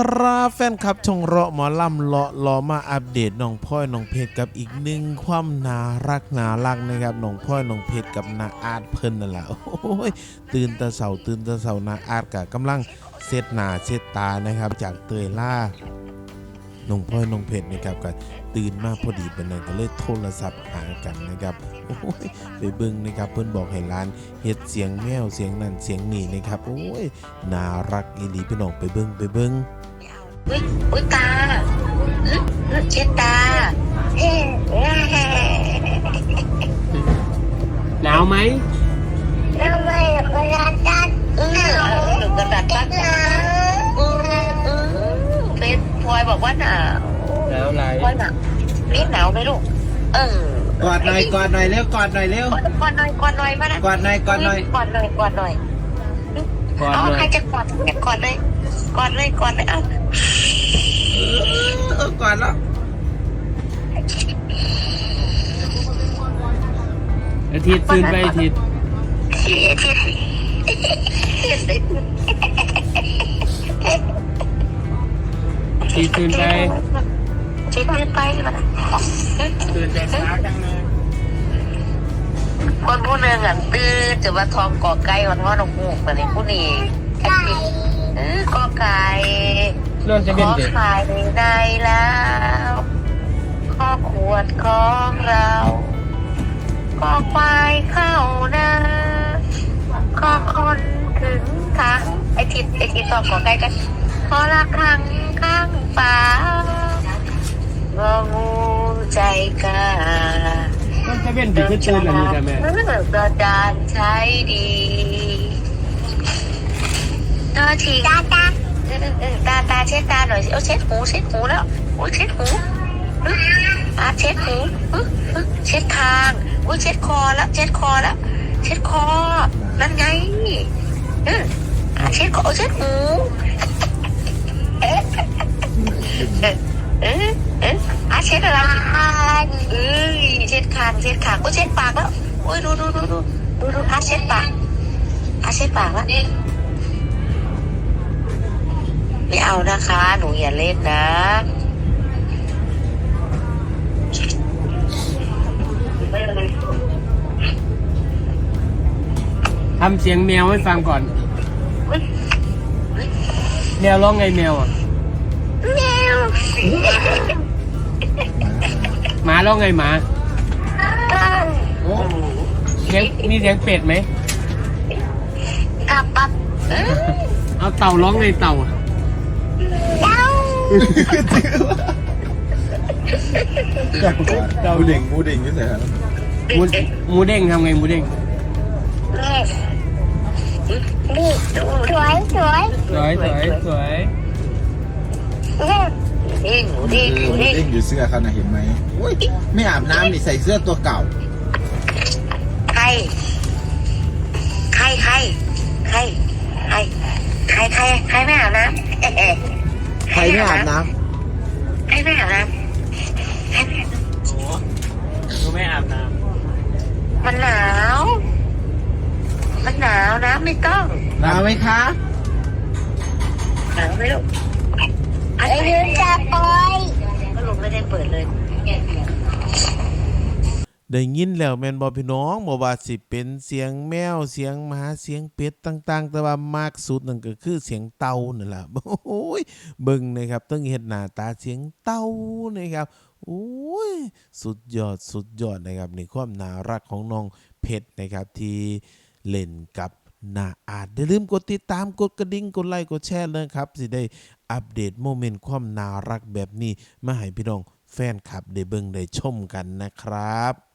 ครับแฟนคลับช่องเราะหมอลำเลาะรอมาอัปเดตน้องพ่อยน้องเพชรกับอีกหนึ่งความน่ารักน่ารักนะครับน้องพ่อยน้องเพชรกับนาอาร์ตเพิ่นนั่นแหละโอ้ยตื่นตะเสาตื่นตะเสานาอาร์ตกับกำลังเซตหน้าเซตตานะครับจากเตยล่าน้องพ่อยน้องเพชรนะครับก็ตื่นมาพอดีเป็นนั้นก็เลยโทรศัพท์หากันนะครับ ไปเบิ่งนะครับเพิ่นบอกให้ร้านเฮ็ดเสียงแมวเสียงนั่นเสียงนี่นะครับโอ้ยน่ารักอีหลีพี่น้องไปเบิ้งไปเบิ้งอุ้ยอุ้ยตาอื้ออื้อเช็ดตาเฮ้เฮ้หนาวไหมทำไมกระดาษตัดหนูกระดาษตัดอืออือเบสพลอยบอกว่าหนาวหนาวอะไรพลอยหนาวเบสหนาวไหมลูก เออกอดหน่อยกอดหน่อยเร็วกอดหน่อยเร็วกอดหน่อยกอดหน่อยมานะกอดหน่อยกอดหน่อยกอดหน่อยกอดหน่อยก่อนเอาหน่อใครยจะกอดจะกอดเลยกอดเลยกอดเลยเอาเออกอดแล้วอาทิตย์ตื่นไปอาทิตย์เทียทีเทียสิอาทิตย์ตื่นไป ชิดขึ้นไปมาตื่นแต่เช้าจังเลยคนผู้หนึ่งอะตื่นจะมาทองก่อไก่วันว่าหนกหูกแต่ในผู้นี้ไก่เออกอไก่นอนจะขเป็นอเด็กขายได้แล้วข้อขวดของเราก็ควายเข้านาก็คนถึงทางไอทิศไอทิศตอบกอไก่กันขอละครั้งข้างฟ้า เป็นเด็กตื่นแล้วนี่จ้ะแม่เมื่อกระดานใช้ดีตัวทีตาตาตาตาเช็ดตาหน่อยสิเอาเช็ดหูเช็ดหูแล้วโอ้ยเช็ดหูอะเช็ดหูเช็ดคางโอ้ยเช็ดคอแล้ว เช็ดคอแล้ว เช็ดคอ นั่นไงอะเช็ดคอเช็ดหู เออเอออะเช็ดอะไรเอ้ยเช็ดคางเช็ดคางโอ้ยเช็ดปากแล้วโอ้ยดูดูดูดูดูดูอะเช็ดปากอะเช็ดปากแล้วไม่เอานะคะ หนูอย่าเล่นนะทำเสียงแมวให้ฟังก่อน แมวร้องไงแมวอะ แมวหมาร้องไงหมาโอ้เสียงมีเสียงเป็ดไหมกลับปับเอ้ยเอาเต่าร้องไงเต่าอะเจ้าเจ้าเด็กมูเด็กไม่ใช่เหรอหมูหมูเด้งทำไงหมูเด้งนี่นี่ดูสวยสวย สวยสวยสวย เด้งหนูเด้งหนูเด้งเด้งอยู่เสื้อเขานะเห็นไหมโอ้ยไม่อาบน้ำนี่ใส่เสื้อตัวเก่าใครใครใครใครใครใครใครไม่อาบน้ำใครไม่อาบน้ำใครไม่อาบน้ำโอ้หนูไม่อาบน้ำมันหนาว มันหนาวนะไม่ต้องหนาวไหมคะหนาวไหมลูก ไอ้ยืนจะปล่อยก็ลงไม่ได้เปิดเลย ได้ยินแล้วแม่นบ่พี่น้องบ่ว่าสิเป็นเสียงแมวเสียงหมาเสียงเป็ดต่างๆ แต่ว่ามากสุดนั่นก็คือเสียงเต่านั่นล่ะโอ้ยเบิ่งนะครับต้องเฮ็ดหน้าตาเสียงเต่านะครับโอ้ยสุดยอดสุดยอดนะครับในความน่ารักของน้องเพชรนะครับที่เล่นกับ นาอาจอย่าลืมกดติดตามกดกระดิ่งกดไลค์กดแชร์เลยครับ สิได้อัปเดตโมเมนต์ความน่ารักแบบนี้ มาให้พี่น้องแฟนคลับได้เบิ่งได้ชมกันนะครับ